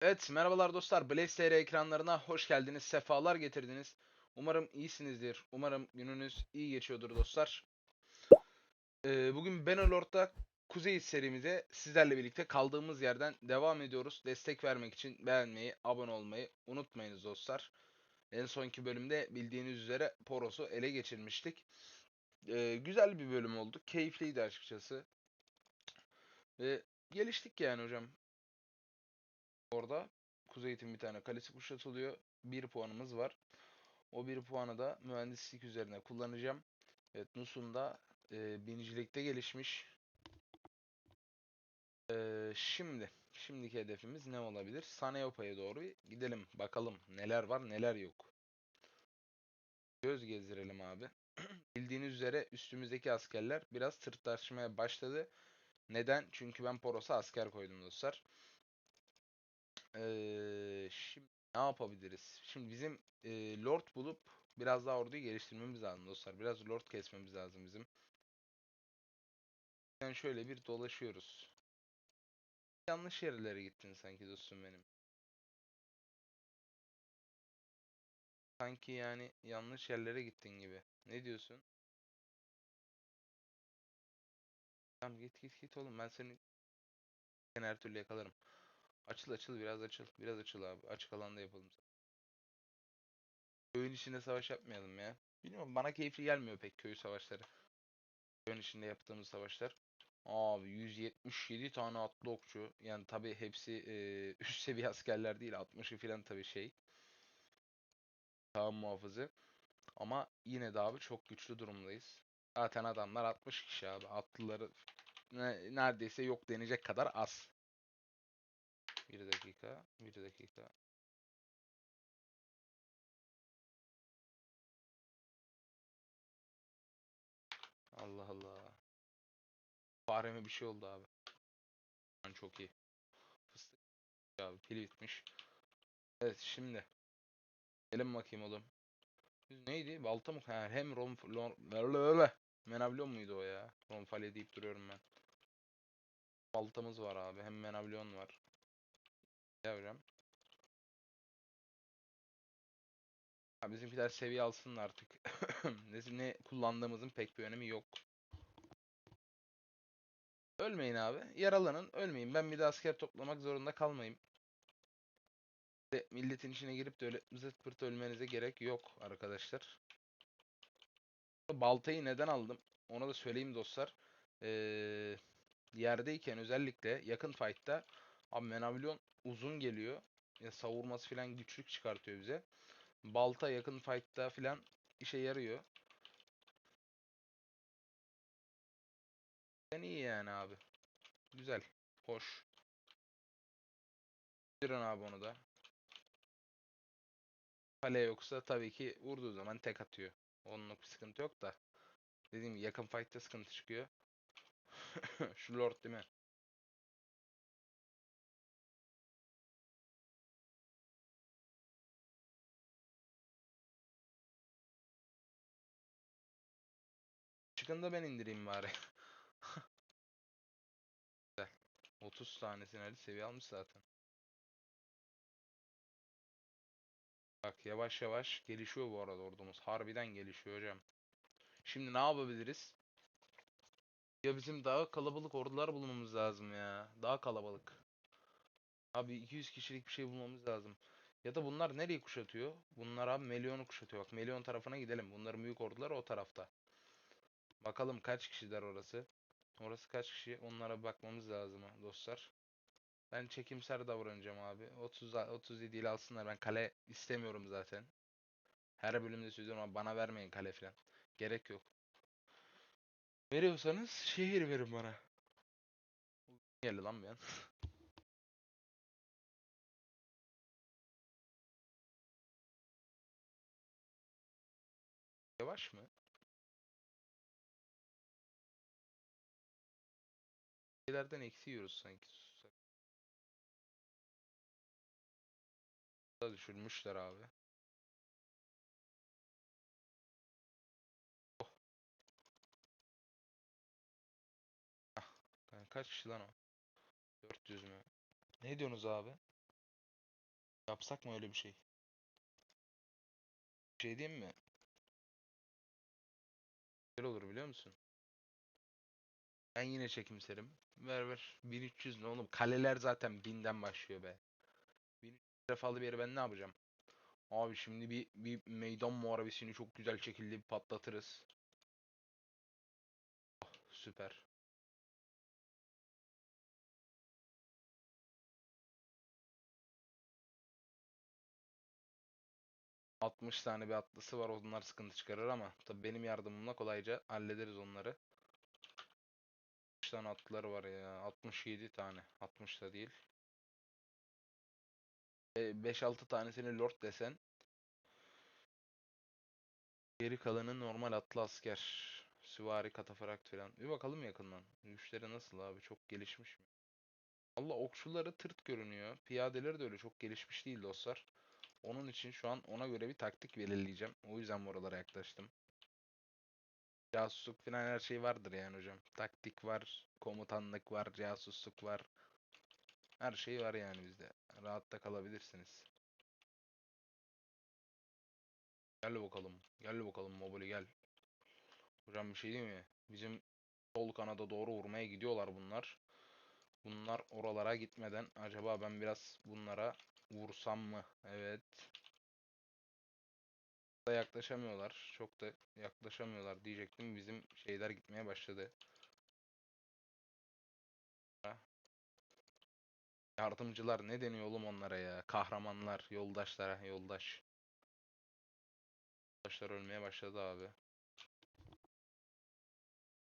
Evet, merhabalar dostlar. Blaze TR ekranlarına hoş geldiniz, sefalar getirdiniz. Umarım iyisinizdir. Umarım gününüz iyi geçiyordur dostlar. Ee, bugün Bannerlord'da Kuzey serimize sizlerle birlikte kaldığımız yerden devam ediyoruz. Destek vermek için beğenmeyi, abone olmayı unutmayınız dostlar. En sonki bölümde bildiğiniz üzere Poros'u ele geçirmiştik. Ee, güzel bir bölüm oldu. Keyifliydi açıkçası. Ve geliştik yani hocam. Orada Kuzeyit'in bir tane kalesi kuşatılıyor. Bir puanımız var. O bir puanı da mühendislik üzerine kullanacağım. Evet Nusun da e, binicilikte gelişmiş. E, şimdi, şimdiki hedefimiz ne olabilir? Sanayopa'ya doğru gidelim. Bakalım neler var neler yok. Göz gezdirelim abi. Bildiğiniz üzere üstümüzdeki askerler biraz tırtlaşmaya başladı. Neden? Çünkü ben Poros'a asker koydum dostlar. Şimdi ne yapabiliriz? Şimdi bizim e, Lord bulup biraz daha orduyu geliştirmemiz lazım dostlar. Biraz Lord kesmemiz lazım bizim. Yani şöyle bir dolaşıyoruz. Yanlış yerlere gittin sanki dostum benim. Sanki yani yanlış yerlere gittin gibi. Ne diyorsun? Tamam git git git oğlum ben seni seni her türlü yakalarım. Açıl açıl biraz açıl. Biraz açıl abi. Açık alanda yapalım. Köyün içinde savaş yapmayalım ya. Bilmiyorum bana keyifli gelmiyor pek köy savaşları. Köyün içinde yaptığımız savaşlar. Abi 177 tane atlı okçu. Yani tabi hepsi e, üst seviye askerler değil. 60'ı falan tabi şey. Tamam muhafızı. Ama yine de abi çok güçlü durumdayız. Zaten adamlar 60 kişi abi. Atlıları ne- neredeyse yok denecek kadar az. Bir dakika. Bir dakika. Allah Allah. Fareme bir şey oldu abi. Lan çok iyi. Fıstık abi pil bitmiş. Evet şimdi. Gelin bakayım oğlum. Neydi? Balta mı? Ha, hem Rom... Lon... Menablon muydu o ya? Ronfalya deyip duruyorum ben. Baltamız var abi. Hem Menablon var. Yavrum. Ha, bizimkiler seviye alsınlar artık. ne, ne kullandığımızın pek bir önemi yok. Ölmeyin abi. Yaralanın. Ölmeyin. Ben bir de asker toplamak zorunda kalmayayım. De, milletin içine girip de öyle zırt pırt ölmenize gerek yok arkadaşlar. Baltayı neden aldım? Ona da söyleyeyim dostlar. Ee, yerdeyken özellikle yakın fight'ta abi Menavilyon uzun geliyor. Ya savurması falan güçlük çıkartıyor bize. Balta yakın fight'ta falan işe yarıyor. Sen iyi yani abi. Güzel. Hoş. Bitirin abi onu da. Kale yoksa tabii ki vurduğu zaman tek atıyor. Onunla bir sıkıntı yok da. Dediğim gibi yakın fight'ta sıkıntı çıkıyor. Şu Lord değil mi? Çıkın da ben indireyim bari. Güzel. 30 tanesini Ali seviye almış zaten. Bak yavaş yavaş gelişiyor bu arada ordumuz. Harbiden gelişiyor hocam. Şimdi ne yapabiliriz? Ya bizim daha kalabalık ordular bulmamız lazım ya. Daha kalabalık. Abi 200 kişilik bir şey bulmamız lazım. Ya da bunlar nereyi kuşatıyor? Bunlar abi Melyon'u kuşatıyor. Bak Melyon tarafına gidelim. Bunların büyük orduları o tarafta. Bakalım kaç kişiler orası. Orası kaç kişi? Onlara bakmamız lazım dostlar. Ben çekimser davranacağım abi. 30 37 ile alsınlar. Ben kale istemiyorum zaten. Her bölümde söylüyorum ama bana vermeyin kale falan. Gerek yok. Veriyorsanız şehir verin bana. Geldi lan an. Yavaş mı? Şeylerden eksi yiyoruz sanki. Da düşürmüşler abi. Oh. Ah, yani kaç kişi lan o? 400 mü? Ne diyorsunuz abi? Yapsak mı öyle bir şey? Bir şey diyeyim mi? Güzel olur biliyor musun? Ben yine çekimserim. Ver ver. 1300 ne oğlum? Kaleler zaten 1000'den başlıyor be. 1300 defalı bir yere ben ne yapacağım? Abi şimdi bir, bir meydan muharebesini çok güzel şekilde bir patlatırız. Oh, süper. ...60 tane bir atlısı var onlar sıkıntı çıkarır ama... ...tabi benim yardımımla kolayca hallederiz onları. Kaç tane atlıları var ya? 67 tane. 60 da değil. 5-6 tanesini lord desen. Geri kalanı normal atlı asker. Süvari, katafrakt falan. Bir bakalım yakından. Güçleri nasıl abi? Çok gelişmiş mi? Allah okçuları tırt görünüyor. Piyadeleri de öyle çok gelişmiş değil dostlar. Onun için şu an ona göre bir taktik belirleyeceğim. O yüzden buralara yaklaştım. Casusluk falan her şey vardır yani hocam. Taktik var, komutanlık var, casusluk var. Her şey var yani bizde. Rahatta kalabilirsiniz. Gel bakalım. Gel bakalım Mobili gel. Hocam bir şey değil mi? Bizim sol kanada doğru vurmaya gidiyorlar bunlar. Bunlar oralara gitmeden acaba ben biraz bunlara vursam mı? Evet. Da yaklaşamıyorlar. Çok da yaklaşamıyorlar diyecektim. Bizim şeyler gitmeye başladı. Yardımcılar ne deniyor oğlum onlara ya? Kahramanlar, yoldaşlara, yoldaş. Yoldaşlar ölmeye başladı abi.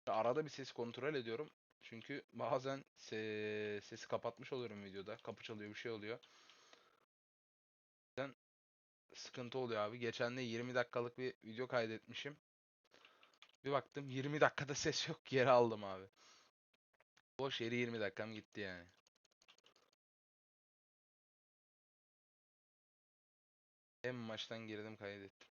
Arada bir ses kontrol ediyorum. Çünkü bazen se sesi kapatmış oluyorum videoda. Kapı çalıyor bir şey oluyor. Sıkıntı oluyor abi. Geçen de 20 dakikalık bir video kaydetmişim. Bir baktım 20 dakikada ses yok. Geri aldım abi. Boş yeri 20 dakikam gitti yani. En maçtan girdim kaydettim.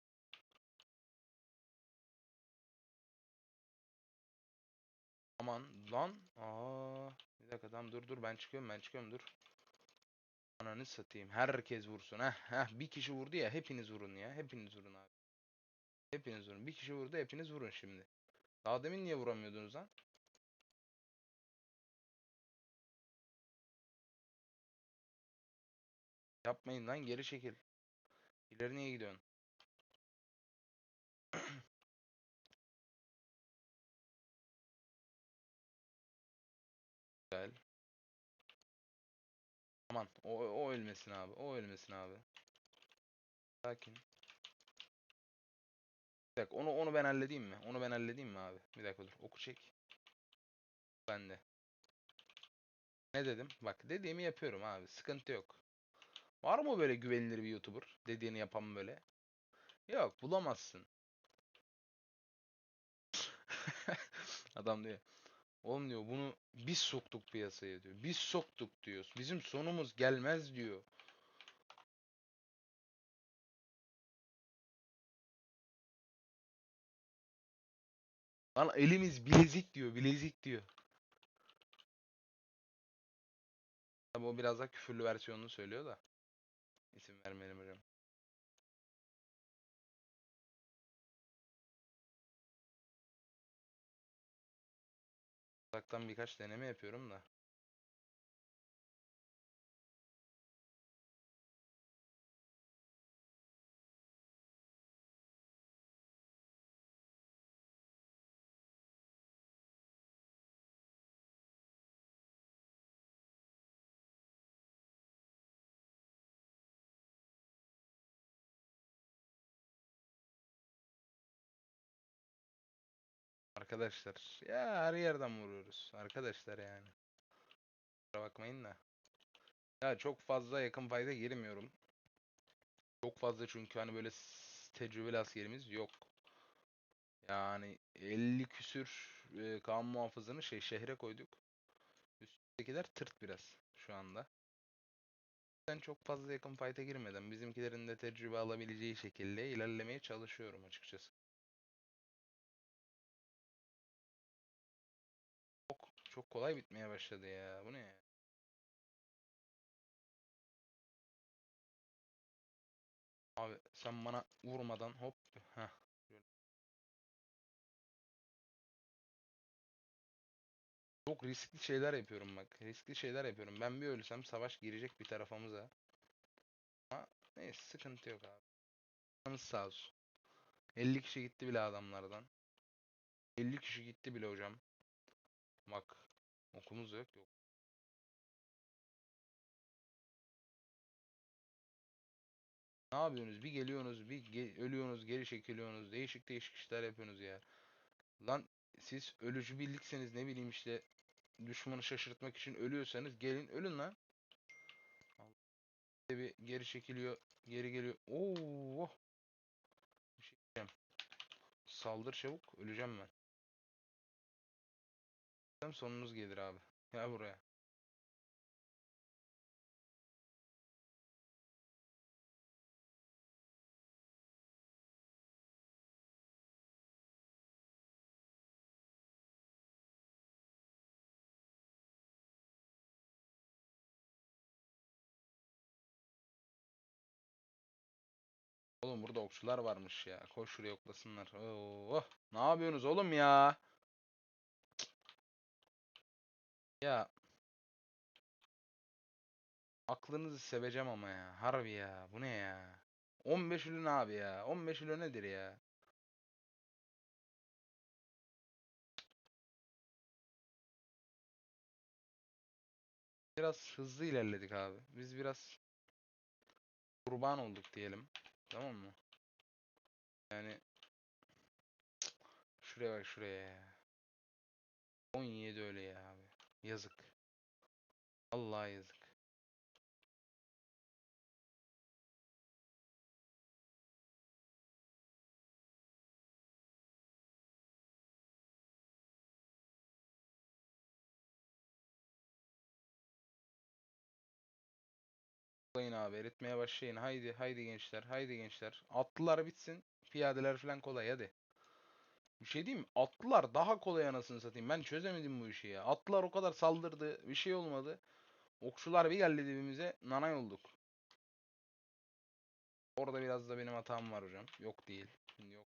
Aman lan. Aa, bir dakika tamam dur dur ben çıkıyorum ben çıkıyorum dur. Ananı satayım. Herkes vursun. Heh, heh, bir kişi vurdu ya hepiniz vurun ya. Hepiniz vurun abi. Hepiniz vurun. Bir kişi vurdu hepiniz vurun şimdi. Daha demin niye vuramıyordunuz lan? Yapmayın lan geri çekil. İleri niye gidiyorsun? Güzel. Aman o, o ölmesin abi. O ölmesin abi. Sakin. Bir dakika onu onu ben halledeyim mi? Onu ben halledeyim mi abi? Bir dakika dur. Oku çek. Bende. Ne dedim? Bak dediğimi yapıyorum abi. Sıkıntı yok. Var mı böyle güvenilir bir YouTuber? Dediğini yapan böyle. Yok bulamazsın. Adam diyor. Oğlum diyor bunu biz soktuk piyasaya diyor. Biz soktuk diyor. Bizim sonumuz gelmez diyor. Lan elimiz bilezik diyor. Bilezik diyor. Tabi o biraz daha küfürlü versiyonunu söylüyor da. İsim vermeyelim hocam. Uzaktan birkaç deneme yapıyorum da. Arkadaşlar ya her yerden vuruyoruz. Arkadaşlar yani. Kusura bakmayın da. Ya çok fazla yakın fayda girmiyorum. Çok fazla çünkü hani böyle tecrübeli askerimiz yok. Yani 50 küsür e, kan muhafızını şey şehre koyduk. Üsttekiler tırt biraz şu anda. Ben çok fazla yakın fight'a girmeden bizimkilerin de tecrübe alabileceği şekilde ilerlemeye çalışıyorum açıkçası. Çok kolay bitmeye başladı ya. Bu ne? Abi sen bana vurmadan hop. Heh. Çok riskli şeyler yapıyorum bak. Riskli şeyler yapıyorum. Ben bir ölsem savaş girecek bir tarafımıza. Ama neyse sıkıntı yok abi. Canımız sağ olsun. 50 kişi gitti bile adamlardan. 50 kişi gitti bile hocam. Bak. Okumuz yok yok. Ne yapıyorsunuz? Bir geliyorsunuz, bir ge- ölüyorsunuz, geri çekiliyorsunuz. Değişik değişik işler yapıyorsunuz ya. Lan siz ölücü birlikseniz ne bileyim işte düşmanı şaşırtmak için ölüyorsanız gelin ölün lan. Bir geri çekiliyor, geri geliyor. Oo! Bir şey. Saldır çabuk, öleceğim ben. Sonunuz gelir abi. Gel buraya. Oğlum burada okçular varmış ya. Koş şuraya oklasınlar. Oo! Ne yapıyorsunuz oğlum ya? Ya aklınızı seveceğim ama ya. Harbi ya. Bu ne ya? 15 ülün abi ya. 15 ülü nedir ya? Biraz hızlı ilerledik abi. Biz biraz kurban olduk diyelim. Tamam mı? Yani şuraya bak şuraya ya. 17 öyle ya abi. Yazık. Allah yazık. Başlayın abi eritmeye başlayın. Haydi haydi gençler haydi gençler. Atlılar bitsin. Piyadeler falan kolay hadi. Bir şey diyeyim mi? Atlılar daha kolay anasını satayım. Ben çözemedim bu işi ya. Atlılar o kadar saldırdı. Bir şey olmadı. Okçular bir geldi dibimize. Nanay olduk. Orada biraz da benim hatam var hocam. Yok değil. Şimdi yok.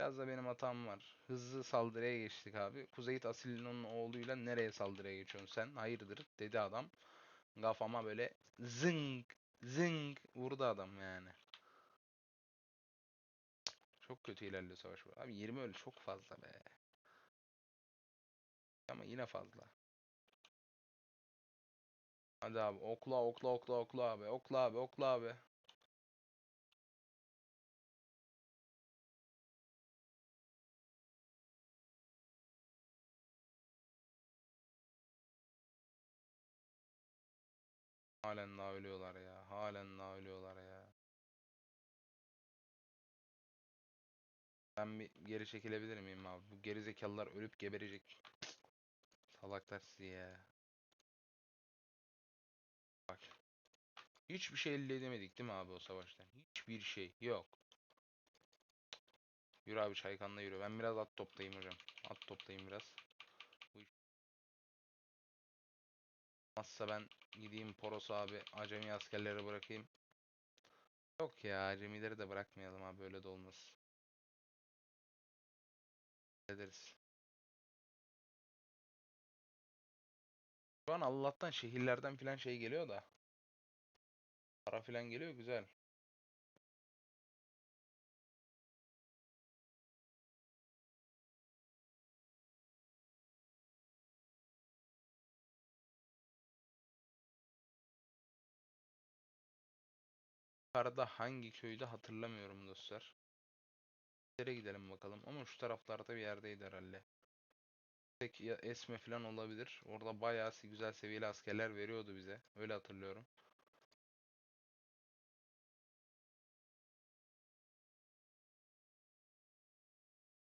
Biraz da benim hatam var. Hızlı saldırıya geçtik abi. Kuzeyit Asil'in oğluyla nereye saldırıya geçiyorsun sen? Hayırdır dedi adam. Kafama böyle zınk zınk vurdu adam yani. Çok kötü ilerliyor savaş bu. Abi 20 ölü çok fazla be. Ama yine fazla. Hadi abi okla okla okla okla abi. Okla abi okla abi. Halen daha ölüyorlar ya. Halen daha Ben bir geri çekilebilir miyim abi? Bu gerizekalılar ölüp geberecek. Salaklar sizi ya. Bak. Hiçbir şey elde edemedik değil mi abi o savaştan? Hiçbir şey yok. Yürü abi çaykanla yürü. Ben biraz at toplayayım hocam. At toplayayım biraz. Olmazsa ben gideyim Poros abi acemi askerleri bırakayım. Yok ya acemileri de bırakmayalım abi böyle de olmaz. Ederiz. Şu an Allah'tan şehirlerden filan şey geliyor da. Para filan geliyor güzel. Yukarıda hangi köyde hatırlamıyorum dostlar. Nereye gidelim bakalım ama şu taraflarda bir yerdeydi herhalde. Tek Esme falan olabilir. Orada bayağı güzel seviyeli askerler veriyordu bize. Öyle hatırlıyorum.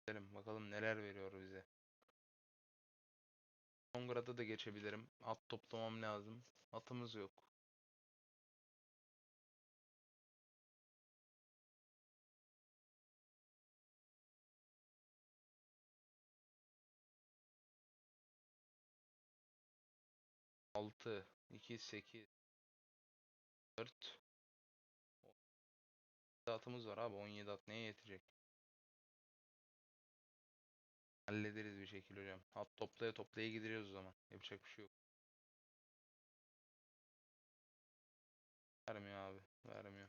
Gidelim bakalım neler veriyor bize. Kongra'da da geçebilirim. At toplamam lazım. Atımız yok. Altı, iki, sekiz, dört, atımız var abi. 17 at neye yetecek? Hallederiz bir şekilde hocam. At toplaya toplaya gideriyoruz o zaman. Yapacak bir şey yok. Vermiyor abi. Vermiyor.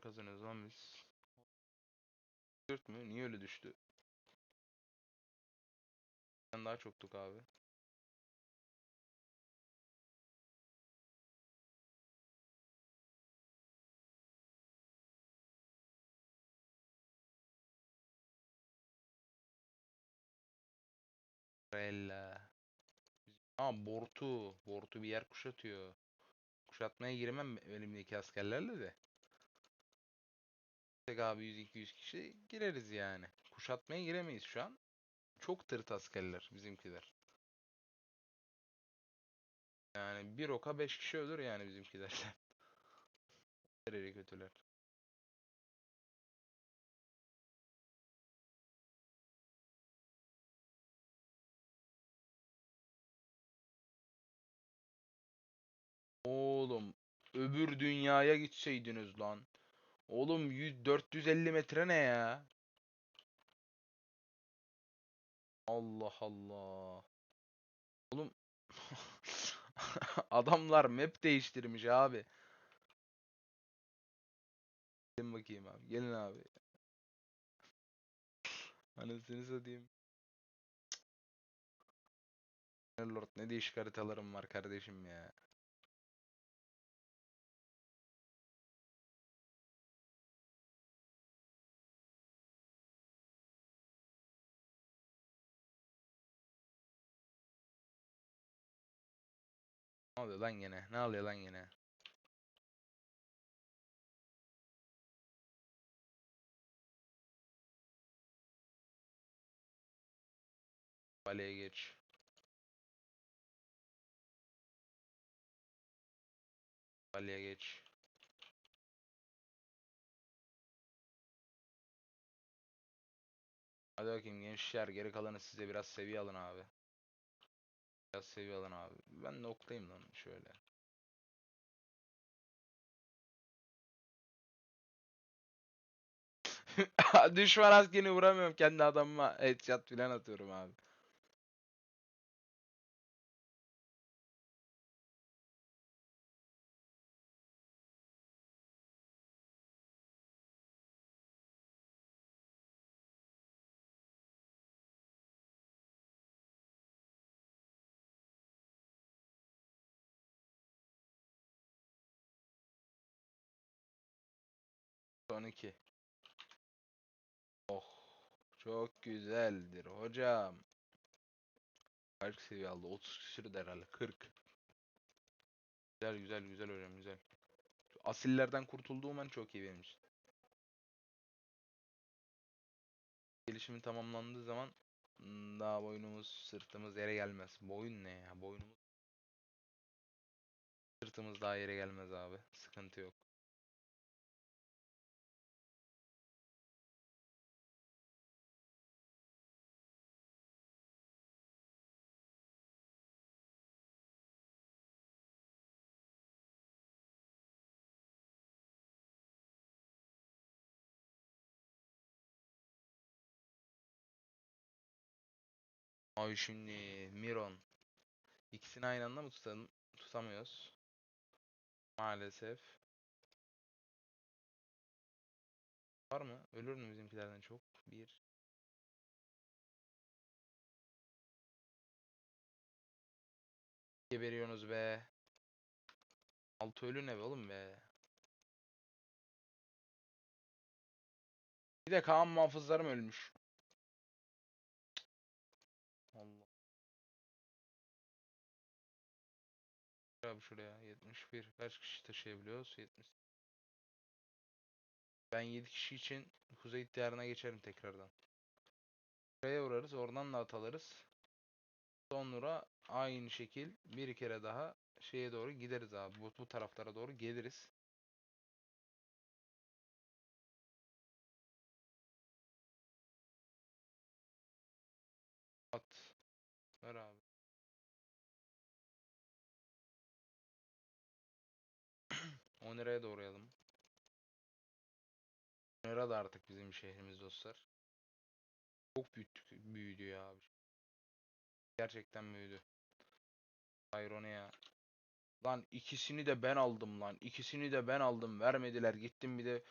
kazanıyoruz lan biz? 4 mü? Niye öyle düştü? Ben daha çoktuk abi. Rella. Aa Bortu. Bortu bir yer kuşatıyor. Kuşatmaya giremem elimdeki askerlerle de. Abi 100-200 kişi gireriz yani. Kuşatmaya giremeyiz şu an. Çok tırt askerler bizimkiler. Yani bir oka 5 kişi ölür yani bizimkiler. Nereye kötüler. Oğlum öbür dünyaya gitseydiniz lan. Oğlum 100 450 metre ne ya? Allah Allah. Oğlum adamlar map değiştirmiş abi. Gelin bakayım abi. Gelin abi. Anasını satayım. Lord ne değişik haritalarım var kardeşim ya. Ne oluyor lan gene? Ne oluyor lan gene? Baleye geç. Baleye geç. Hadi bakayım gençler geri kalanı size biraz seviye alın abi. Biraz seviye alın abi. Ben de oklayayım lan şöyle. Düşman askerini vuramıyorum kendi adamıma. Headshot filan atıyorum abi. Son iki. Oh. Çok güzeldir hocam. Kaç seviye aldı? 30 küsür de herhalde. 40. Güzel güzel güzel hocam güzel. Asillerden kurtulduğum an çok iyi benim için. Gelişimi tamamlandığı zaman hmm, daha boynumuz sırtımız yere gelmez. Boyun ne ya? Boynumuz sırtımız daha yere gelmez abi. Sıkıntı yok. Abi şimdi Miron. İkisini aynı anda mı tutalım? Tutamıyoruz. Maalesef. Var mı? Ölür mü bizimkilerden çok? Bir. Geberiyorsunuz be. Altı ölü ne be oğlum be. Bir de Kaan muhafızlarım ölmüş. Abi şuraya 71 kaç kişi taşıyabiliyoruz? 70. Ben 7 kişi için Kuzey Diyarı'na geçerim tekrardan. Buraya uğrarız, oradan da atalarız. Sonra aynı şekil bir kere daha şeye doğru gideriz abi. Bu, bu taraflara doğru geliriz. Onera'ya doğrayalım. Onera da artık bizim şehrimiz dostlar. Çok büyüttük, büyüdü ya abi. Gerçekten büyüdü. Ironia. Lan ikisini de ben aldım lan. İkisini de ben aldım. Vermediler. Gittim bir de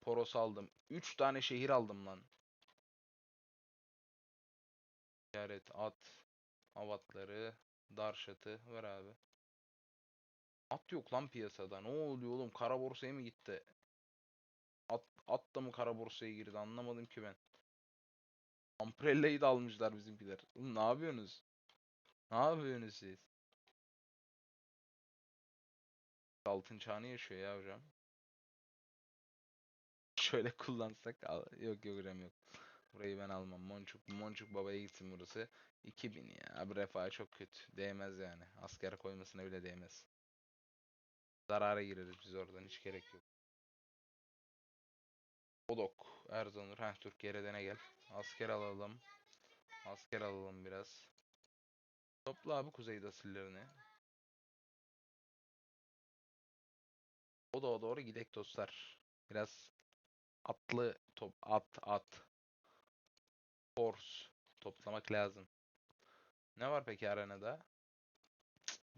Poros aldım. 3 tane şehir aldım lan. Ticaret, at, avatları, darşatı. Ver abi. At yok lan piyasada. Ne oluyor oğlum? Kara borsaya mı gitti? At, at da mı kara borsaya girdi? Anlamadım ki ben. Amprella'yı da almışlar bizimkiler. Oğlum ne yapıyorsunuz? Ne yapıyorsunuz siz? Altın çağını yaşıyor ya hocam. Şöyle kullansak al- yok yok hocam yok. Burayı ben almam. Monçuk Monçuk babaya gitsin burası. 2000 ya. Abi refah çok kötü. Değmez yani. Asker koymasına bile değmez. Zarara gireriz biz oradan. Hiç gerek yok. Odok. Erzonur. Heh Türk Gereden'e gel. Asker alalım. Asker alalım biraz. Topla abi kuzeyde asillerini. O da doğru gidek dostlar. Biraz atlı top at at. Horse toplamak lazım. Ne var peki arenada?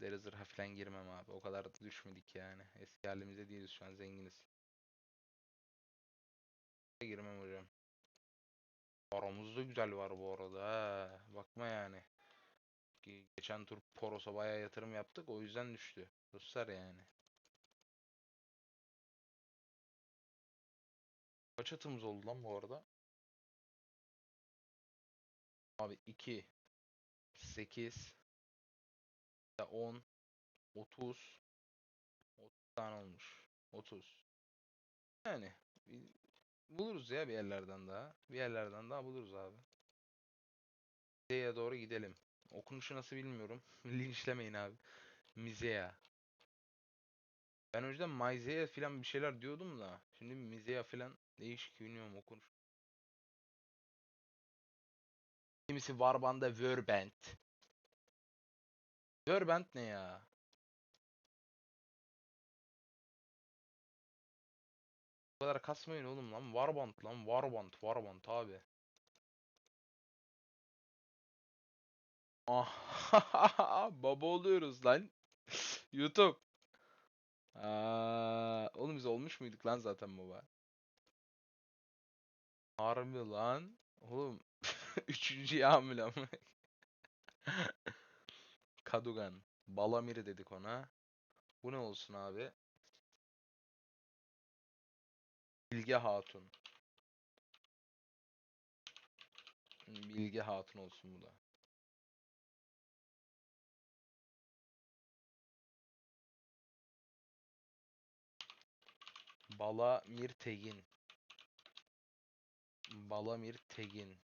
Deri zırha falan girmem abi. O kadar da düşmedik yani. Eski halimize değiliz şu an zenginiz. Girmem hocam. Paramız da güzel var bu arada. ha. Bakma yani. Ge- Geçen tur Poros'a bayağı yatırım yaptık. O yüzden düştü. Dostlar yani. Kaç atımız oldu lan bu arada? Abi 2 8 10 30 30 tane olmuş. 30. Yani buluruz ya bir yerlerden daha. Bir yerlerden daha buluruz abi. Mizea'ya doğru gidelim. Okunuşu nasıl bilmiyorum. Linçlemeyin abi. Mizea. Ben önceden Maizea falan bir şeyler diyordum da. Şimdi Mizea falan değişik bilmiyorum okunuş. Kimisi Warband'a Verband. Verband ne ya? Bu kadar kasmayın oğlum lan. Warband lan. Warband. Warband abi. Ah, baba oluyoruz lan. YouTube. Aa, oğlum biz olmuş muyduk lan zaten baba? Harbi lan. Oğlum üçüncü hamile. Kadugan. Balamir dedik ona. Bu ne olsun abi? Bilge Hatun. Bilge Hatun olsun bu da. Balamir Tegin. Balamir Tegin.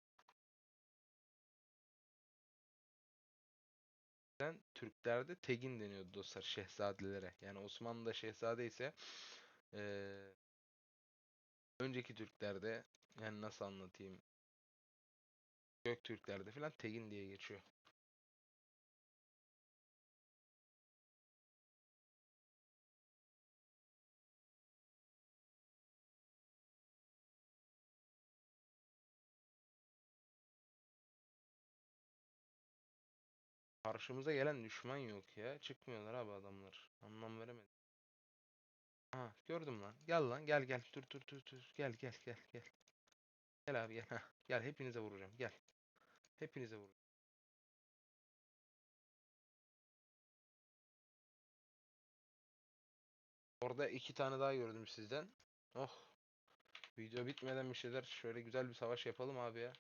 Türklerde Tegin deniyordu dostlar şehzadelere. Yani Osmanlı'da şehzade ise eee, önceki Türklerde yani nasıl anlatayım Göktürklerde falan Tegin diye geçiyor. Karşımıza gelen düşman yok ya. Çıkmıyorlar abi adamlar. Anlam veremedim. Aha gördüm lan. Gel lan gel gel. Dur dur dur dur. Gel gel gel gel. Gel abi gel. Heh, gel hepinize vuracağım. Gel. Hepinize vuracağım. Orada iki tane daha gördüm sizden. Oh. Video bitmeden bir şeyler şöyle güzel bir savaş yapalım abi ya.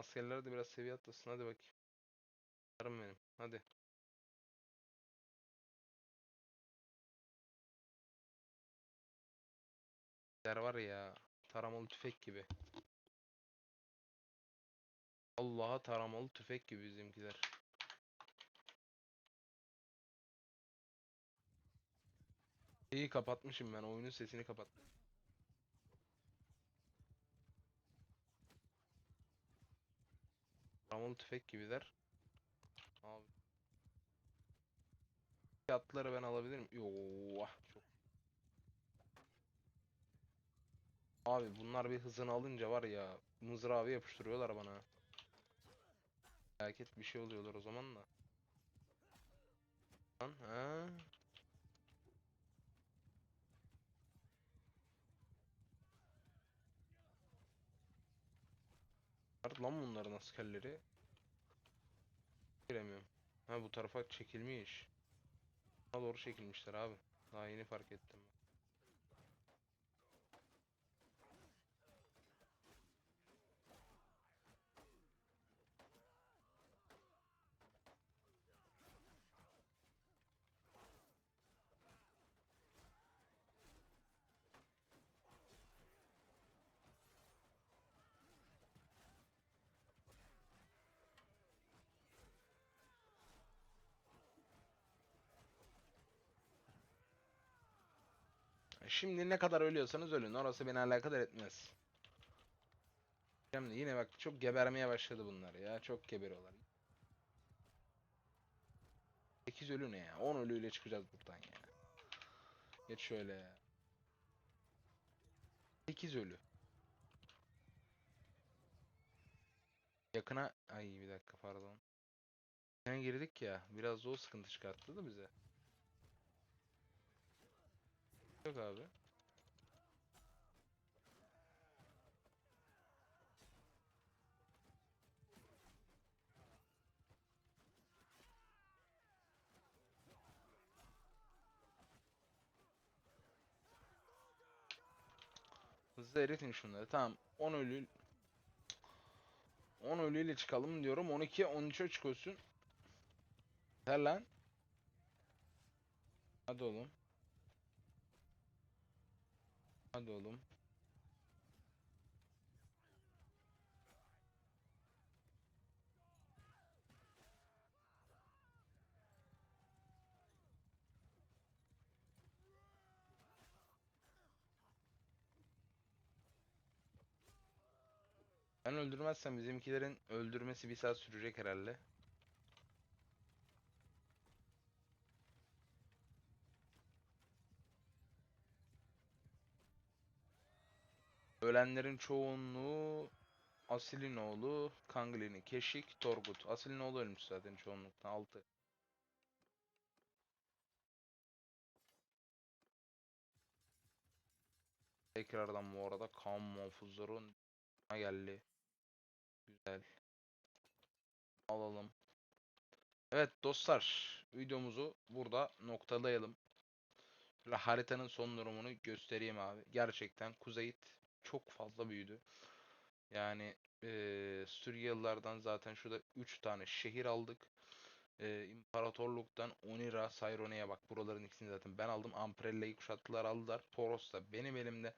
Askerler de biraz seviye atlasın hadi bakayım. Yarım benim. Hadi. Der var ya. Taramalı tüfek gibi. Allah'a taramalı tüfek gibi bizimkiler. İyi kapatmışım ben. Oyunun sesini kapattım. Taramalı tüfek gibiler. Abi Fiyatları ben alabilirim. Yoo. ah, Çok. Abi bunlar bir hızını alınca var ya mızrağı yapıştırıyorlar bana. Felaket bir şey oluyorlar o zaman da. Lan ha? Nerede lan bunların askerleri? Giremiyorum. Ha bu tarafa çekilmiş. Bana doğru çekilmişler abi. Daha yeni fark ettim. Şimdi ne kadar ölüyorsanız ölün. Orası beni alakadar etmez. Şimdi yine bak çok gebermeye başladı bunlar ya. Çok geberiyorlar. 8 ölü ne ya? 10 ölüyle çıkacağız buradan ya. Geç şöyle ya. 8 ölü. Yakına... Ay bir dakika pardon. Yakına girdik ya. Biraz da o sıkıntı çıkarttı da bize. Yok abi. Hızlı eritin şunları. Tamam. 10 ölü 10 ölüyle çıkalım diyorum. 12 13'e çıkıyorsun. Yeter lan. Hadi oğlum. Hadi oğlum. Ben öldürmezsem bizimkilerin öldürmesi bir saat sürecek herhalde. Ölenlerin çoğunluğu Asil'in oğlu, Kangli'nin, Keşik, Torgut. Asil'in oğlu ölmüş zaten çoğunlukla 6. Tekrardan bu arada kan muhafızların geldi. Güzel. Alalım. Evet dostlar, videomuzu burada noktalayalım. Haritanın son durumunu göstereyim abi. Gerçekten Kuzeyit çok fazla büyüdü. Yani eee Suriyelilerden zaten şurada 3 tane şehir aldık. Eee İmparatorluktan Onira, Sayrone'ye bak. Buraların ikisini zaten ben aldım. Amprella'yı kuşattılar aldılar. Toros da benim elimde.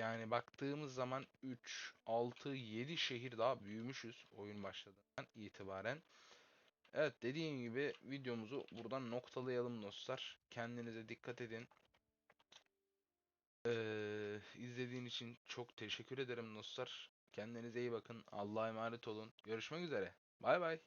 Yani baktığımız zaman 3, 6, 7 şehir daha büyümüşüz oyun başladığından itibaren. Evet dediğim gibi videomuzu buradan noktalayalım dostlar. Kendinize dikkat edin. Ee, izlediğin için çok teşekkür ederim dostlar. Kendinize iyi bakın. Allah'a emanet olun. Görüşmek üzere. Bay bay.